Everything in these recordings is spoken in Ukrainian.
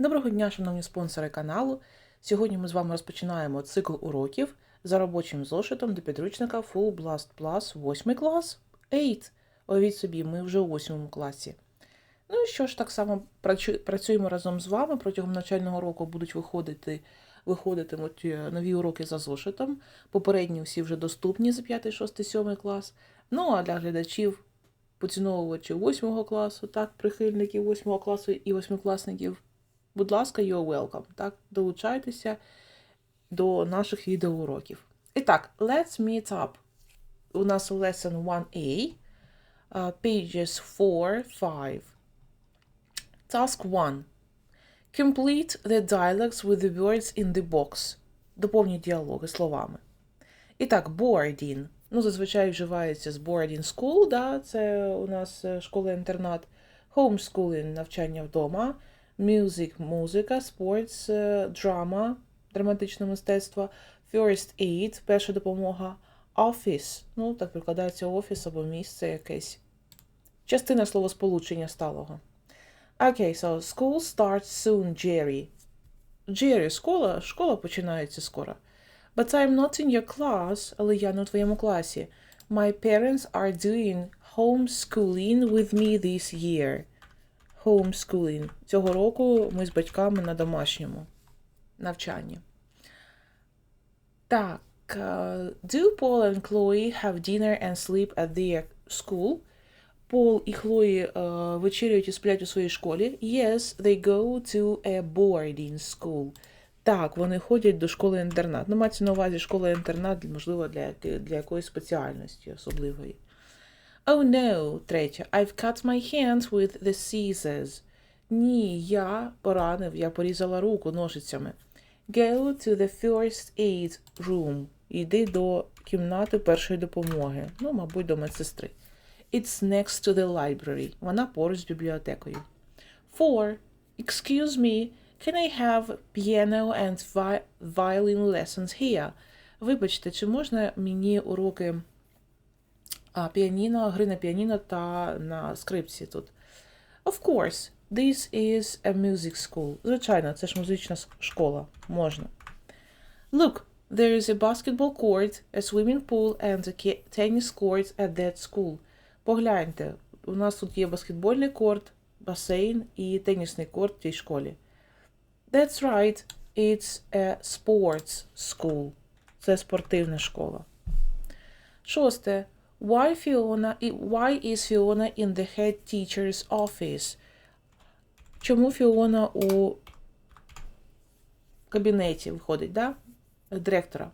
Доброго дня, шановні спонсори каналу. Сьогодні ми з вами розпочинаємо цикл уроків за робочим зошитом до підручника Full Blast Plus 8 клас 8. Уявіть собі, ми вже у 8 класі. Ну і що ж, так само працюємо разом з вами. Протягом навчального року будуть виходити, виходитимуть е, нові уроки за зошитом. Попередні всі вже доступні за 5, 6, 7 клас. Ну а для глядачів, поціновувачів 8 класу, так, прихильників 8 класу і 8-класників, будь ласка, you're welcome. Так, долучайтеся до наших відеоуроків. І так, let's meet up. У нас lesson 1A, uh, pages 4, 5. Task 1. Complete the dialogues with the words in the box. Доповніть діалоги словами. І так, boarding. Ну, зазвичай вживається з boarding school, да, це у нас е, школа-інтернат. Homeschooling – навчання вдома. Music – музика, sports, е, драма, драматичне мистецтво. First aid – перша допомога. Office – ну, так прикладається офіс або місце якесь. Частина словосполучення сталого. Окей, so school starts soon, Jerry. Jerry, школа, школа починається скоро. But I'm not in your class, але я не у твоєму класі. My parents are doing homeschooling with me this year. Homeschooling. Цього року ми з батьками на домашньому навчанні. Так. uh, Do Paul and Chloe have dinner and sleep at their school? Пол і Хлої е, вечеряють і сплять у своїй школі. Yes, they go to a boarding school. Так, вони ходять до школи-інтернат. Ну, мається на увазі школа-інтернат, можливо, для, для якоїсь спеціальності особливої. Oh no, третє. I've cut my hand with the scissors. Ні, я поранив, я порізала руку ножицями. Go to the first aid room. Йди до кімнати першої допомоги. Ну, мабуть, до медсестри. It's next to the library. Вона поруч з бібліотекою. Four. Excuse me, can I have piano and vi- violin lessons here? Вибачте, чи можна мені уроки а, піаніно, гри на піаніно та на скрипці тут? Of course, this is a music school. Звичайно, це ж музична школа. Можна. Look, there is a basketball court, a swimming pool and a tennis court at that school. Погляньте, у нас тут є баскетбольний корт, басейн і тенісний корт в тій школі. That's right, it's a sports school. Це спортивна школа. Шосте. Why Fiona, why is Fiona in the head teacher's office? Чому Фіона у кабінеті виходить, да? Директора.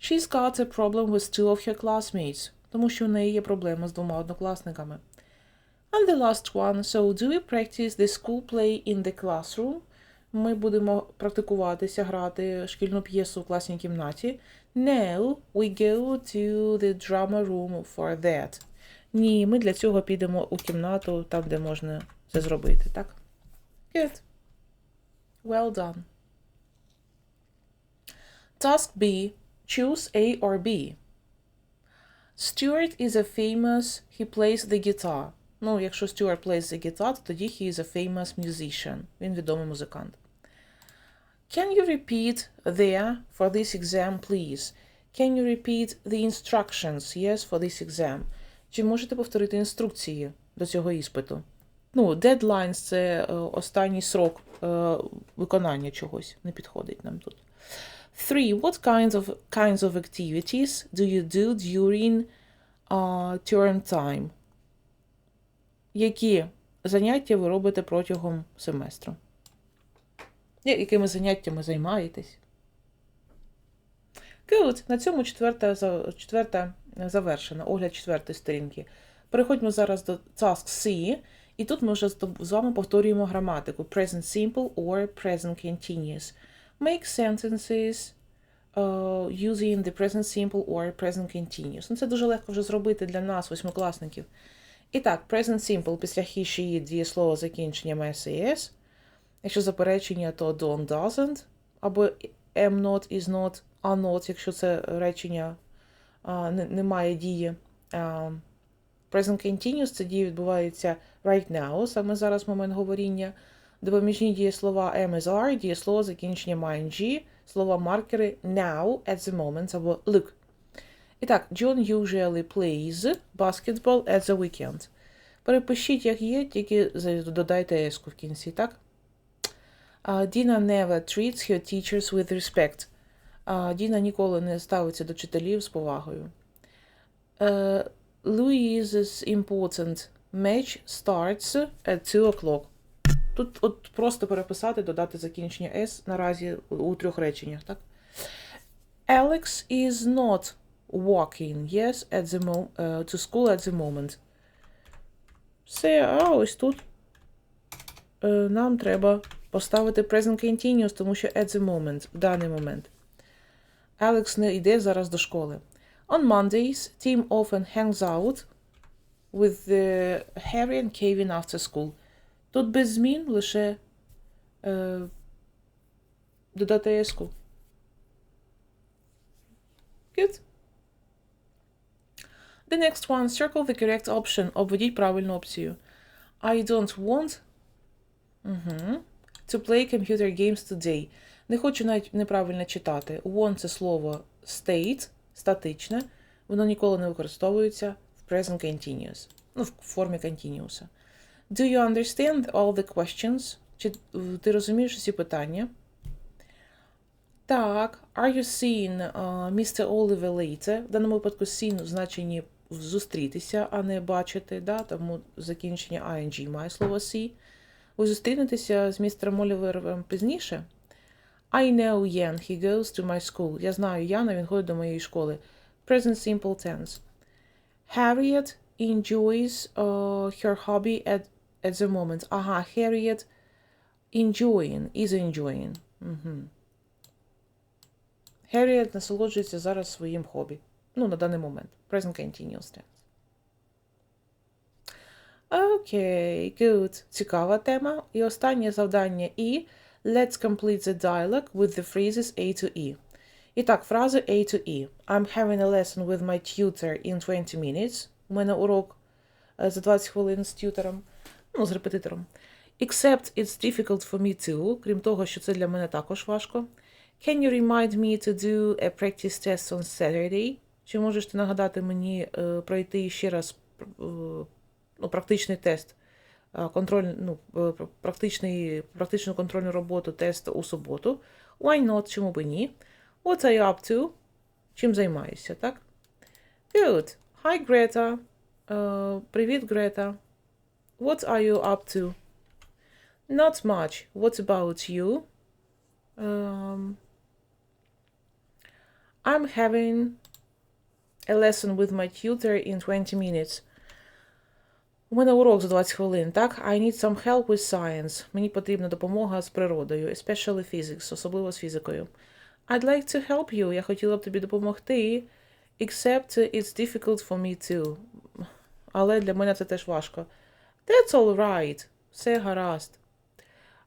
She's got a problem with two of her classmates. Тому що у неї є проблема з двома однокласниками. And the last one. So, do we practice the school play in the classroom? Ми будемо практикуватися грати шкільну п'єсу у класній кімнаті. No, we go to the drama room for that. Ні, ми для цього підемо у кімнату, там, де можна це зробити, так? Good. Well done. Task B. Choose A or B. Stuart is a famous, he plays the guitar. Ну, якщо Stuart plays the guitar, то тоді he is a famous musician. Він відомий музикант. Can you repeat there for this exam, please? Can you repeat the instructions, yes, for this exam? Чи можете повторити інструкції до цього іспиту? Ну, deadlines – це е, останній срок е, виконання чогось. Не підходить нам тут. Three. What kinds of kinds of activities do you do during uh, term time? Які заняття ви робите протягом семестру? Якими заняттями займаєтесь? Good. На цьому четверта, четверта завершена, огляд четвертої сторінки. Переходьмо зараз до Task C, і тут ми вже з вами повторюємо граматику Present Simple or Present Continuous. Make sentences uh, using the present simple or present continuous. Ну, це дуже легко вже зробити для нас, восьмикласників. І так, present simple після he, she, дієслово закінченням s і s. Якщо заперечення, то don't, doesn't, або am not, is not, are not, якщо це речення а, не, немає дії. А, present continuous це дія відбувається right now, саме зараз момент говоріння. Допоміжні дієслова am is are, дієслово закінчення ing, слова маркери now, at the moment або look. І так, John usually plays basketball at the weekend. Перепишіть, як є, тільки додайте еску в кінці, так? Діна never treats her teachers with respect. Діна ніколи не ставиться до вчителів з повагою. Е, Louise's important match starts at 2 o'clock. Тут от просто переписати, додати закінчення S наразі у, трьох реченнях, так? Alex is not walking, yes, at the mo- е, to school at the moment. Все, а ось тут е, нам треба поставити present continuous, тому що at the moment, в даний момент. Алекс не йде зараз до школи. On Mondays, Tim often hangs out with the Harry and Kevin after school. Тут без змін лише е, додати еску. Good. The next one, circle the correct option. Обведіть правильну опцію. I don't want Угу. To play computer games today. Не хочу навіть неправильно читати. Want це слово state, статичне. Воно ніколи не використовується в present continuous. Ну, в формі continuous. Do you understand all the questions? Чи ти розумієш всі питання? Так. Are you seeing uh, Mr. Oliver later? В даному випадку seen в значенні зустрітися, а не бачити, да? тому закінчення ing має слово see. Ви зустрінетеся з містером Олівером пізніше? I know Jan, he goes to my school. Я знаю Яна, він ходить до моєї школи. Present simple tense. Harriet enjoys uh, her hobby at, at the moment. Ага, Harriet enjoying, is enjoying. Угу. Harriet насолоджується зараз своїм хобі. Ну, на даний момент. Present continuous tense. Окей, good. Цікава тема. І останнє завдання І. Let's complete the dialogue with the phrases A to E. І так, фрази A to E. I'm having a lesson with my tutor in 20 minutes. У мене урок е, за 20 хвилин з тютором, ну, з репетитором. Except it's difficult for me too, крім того, що це для мене також важко. Can you remind me to do a practice test on Saturday? Чи можеш ти нагадати мені е, пройти ще раз е, ну, практичний тест, контроль, ну, е, практичний, практичну контрольну роботу, тест у суботу? Why not? Чому би ні? What are you up to? Чим займаєшся, так? Good. Hi, Greta. Е, привіт, Грета. What are you up to? Not much. What about you? Um, I'm having a lesson with my tutor in 20 minutes. У мене урок за 20 хвилин, так? I need some help with science. Мені потрібна допомога з природою, especially physics, особливо з фізикою. I'd like to help you. Я хотіла б тобі допомогти. Except it's difficult for me too. Але для мене це теж важко. That's all right. Все гаразд.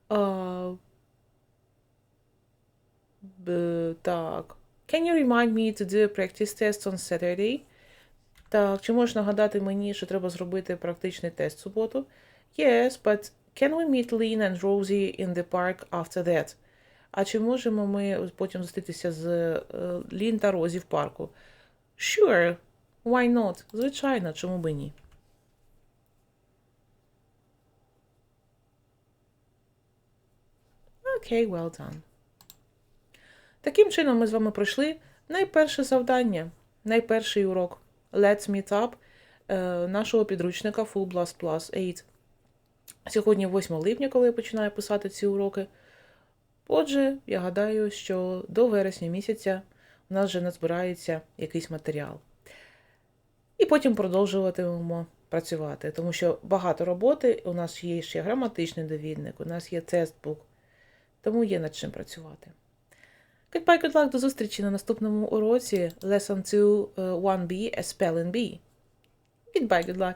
Uh, б, так. Can you remind me to do a practice test on Saturday? Так, чи можеш нагадати мені, що треба зробити практичний тест в суботу? Yes, but can we meet Lynn and Rosie in the park after that? А чи можемо ми потім зустрітися з е, Лін та Розі в парку? Sure, why not? Звичайно, чому би ні? Окей, well done. Таким чином ми з вами пройшли найперше завдання, найперший урок Let's Meet Up е, нашого підручника Full Blast Plus 8. Сьогодні 8 липня, коли я починаю писати ці уроки. Отже, я гадаю, що до вересня місяця у нас вже назбирається якийсь матеріал. І потім продовжуватимемо працювати, тому що багато роботи, у нас є ще граматичний довідник, у нас є тестбук, тому є над чим працювати. Goodbye, good luck, до зустрічі на наступному уроці Lesson 2 uh, 1B, a spelling bee. Goodbye, good luck.